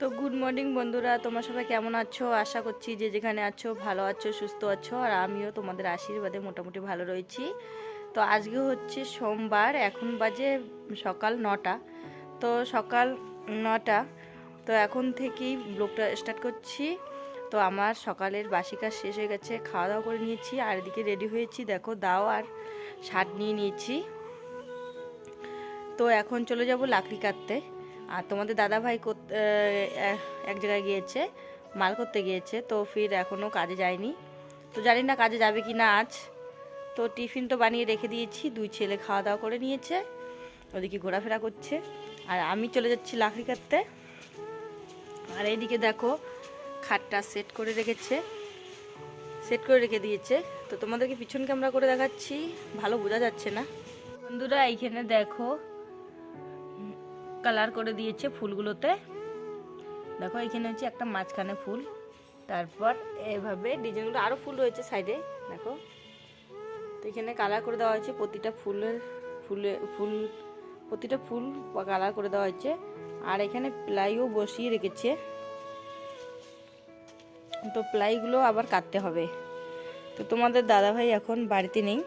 তো good morning বন্ধুরা, তোমরা সবাই কেমন আছো? আশা করছি যে যেখানে আছো, ভালো আছো, সুস্থ আছো, আর আমিও তোমাদের আশীর্বাদে মোটামুটি ভালো রয়েছি। তো আজকে হচ্ছে সোমবার, এখন বাজে সকাল নটা। তো সকাল নটা, তো এখন থেকেই ব্লগটা স্টার্ট করছি। তো আমার সকালের বাসি কাজ শেষ হয়ে গেছে খাওয়া দাওয়া করে নিয়েছি, আর এদিকে রেডি হয়েছি, দেখো দাও আর শার্ট নিয়ে নিয়েছি। তো এখন চলে যাব লাকড়ি কাটতে। আর তোমাদের দাদা ভাই এক জায়গায় গিয়েছে, মাল করতে গিয়েছে, তো ফির এখনও কাজে যায়নি। তো জানি না কাজে যাবে কি না আজ। তো টিফিন তো বানিয়ে রেখে দিয়েছি, দুই ছেলে খাওয়া দাওয়া করে নিয়েছে, ওদিকে ঘোরাফেরা করছে। আর আমি চলে যাচ্ছি লাকড়ি কাটতে। আর এইদিকে দেখো, খাটটা সেট করে রেখেছে, সেট করে রেখে দিয়েছে। তো তোমাদেরকে পিছন ক্যামেরা করে দেখাচ্ছি, ভালো বোঝা যাচ্ছে না। বন্ধুরা, এইখানে দেখো কালার করে দিয়েছে ফুলগুলোতে। দেখো, এখানে হচ্ছে একটা মাঝখানে ফুল। তারপর এভাবে ডিজাইনগুলো আরও ফুল রয়েছে সাইডে দেখো। তো এখানে কালার করে দেওয়া হয়েছে প্রতিটা ফুলের, ফুলে, ফুল, প্রতিটা ফুল কালার করে দেওয়া হয়েছে। আর এখানে প্লাইও বসিয়ে রেখেছে। তো প্লাইগুলো আবার কাটতে হবে। তো তোমাদের দাদাভাই এখন বাড়িতে নেই।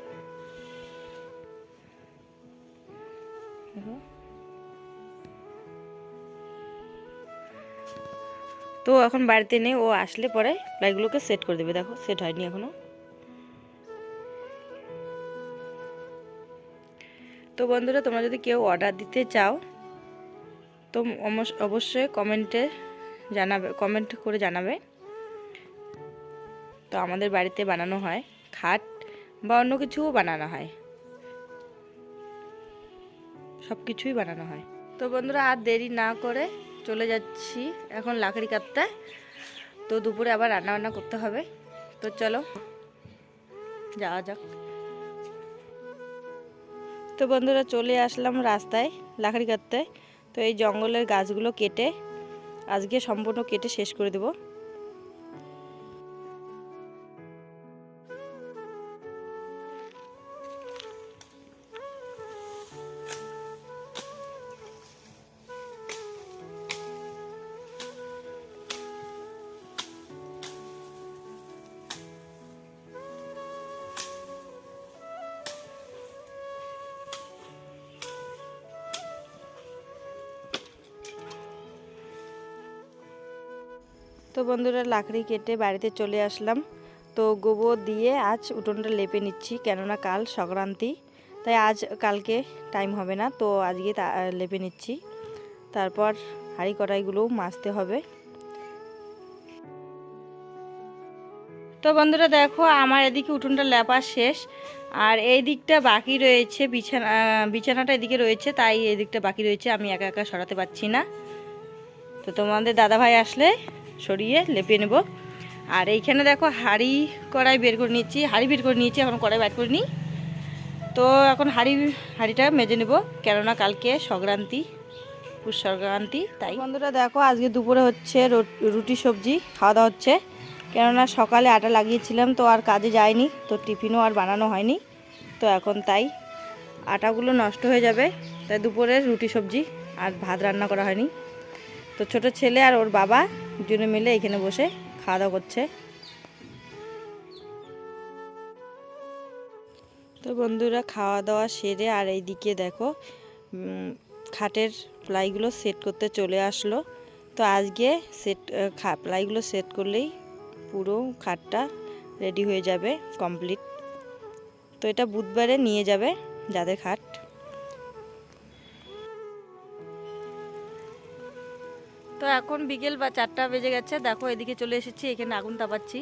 তো এখন বাড়িতে নেই, ও আসলে পরে প্লাইগুলোকে সেট করে দেবে। দেখো সেট হয়নি এখনও। তো বন্ধুরা, তোমরা যদি কেউ অর্ডার দিতে চাও, তো অবশ্যই কমেন্টে জানাবে কমেন্ট করে জানাবে। তো আমাদের বাড়িতে বানানো হয় খাট, বা অন্য কিছুও বানানো হয়। সব কিছুই বানানো হয়। তো বন্ধুরা, আর দেরি না করে চলে যাচ্ছি এখন লাকড়ি কাটতে তো দুপুরে আবার রান্না বান্না করতে হবে। তো চলো, যাওয়া যাক। তো বন্ধুরা, চলে আসলাম রাস্তায় লাকড়ি কাটতে। তো এই জঙ্গলের গাছগুলো কেটে আজকে সম্পূর্ণ কেটে শেষ করে দেবো। তো বন্ধুরা, লাকড়ি কেটে বাড়িতে চলে আসলাম। তো গোবর দিয়ে আজ উঠোনটা লেপে নিচ্ছি, কেননা কাল সংক্রান্তি, তাই আজ কালকে টাইম হবে না, তো আজকে লেপে নিচ্ছি। তারপর হাঁড়ি কড়াইগুলোও মাজতে হবে। তো বন্ধুরা, দেখো, আমার এদিকে উঠোনটা লেপা শেষ, আর এই দিকটা বাকি রয়েছে, বিছানা বিছানাটা এদিকে রয়েছে, তাই এই দিকটা বাকি রয়েছে, আমি একা একা সরাতে পারছি না। তো তোমাদের দাদা ভাই আসলে সরিয়ে লেপে নেব। আর এইখানে দেখো হাঁড়ি কড়াই বের করে নিয়েছি হাঁড়ি বের করে নিয়েছি, এখন কড়াই বের করে নিই তো এখন হাঁড়ি, হাঁড়িটা মেজে নেব, কেননা কালকে সংক্রান্তি, পুষ সংক্রান্তি, তাই। বন্ধুরা দেখো, আজকে দুপুরে হচ্ছে রুটি সবজি, খাওয়া দাওয়া হচ্ছে। কেননা সকালে আটা লাগিয়েছিলাম, তো আর কাজে যায়নি, তো টিফিনও আর বানানো হয়নি। তো এখন তাই আটাগুলো নষ্ট হয়ে যাবে, তাই দুপুরে রুটি সবজি আর ভাত রান্না করা হয়নি। তো ছোট ছেলে আর ওর বাবা দুজনে মিলে এখানে বসে খাওয়া দাওয়া করছে। তো বন্ধুরা, খাওয়া দাওয়া সেরে আর এইদিকে দেখো খাটের প্লাইগুলো সেট করতে চলে আসলো। তো আজকে সেট প্লাইগুলো সেট করলেই পুরো খাটটা রেডি হয়ে যাবে কমপ্লিট। তো এটা বুধবারে নিয়ে যাবে যাদের খাট। তো এখন বিকেল বা চারটা বেজে গেছে। দেখো, এদিকে চলে এসেছি, এখানে আগুন তাপাচ্ছি।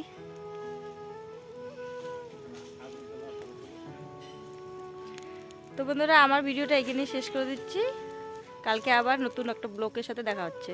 তো বন্ধুরা, আমার ভিডিওটা এখানেই শেষ করে দিচ্ছি। কালকে আবার নতুন একটা ব্লকের সাথে দেখা হচ্ছে।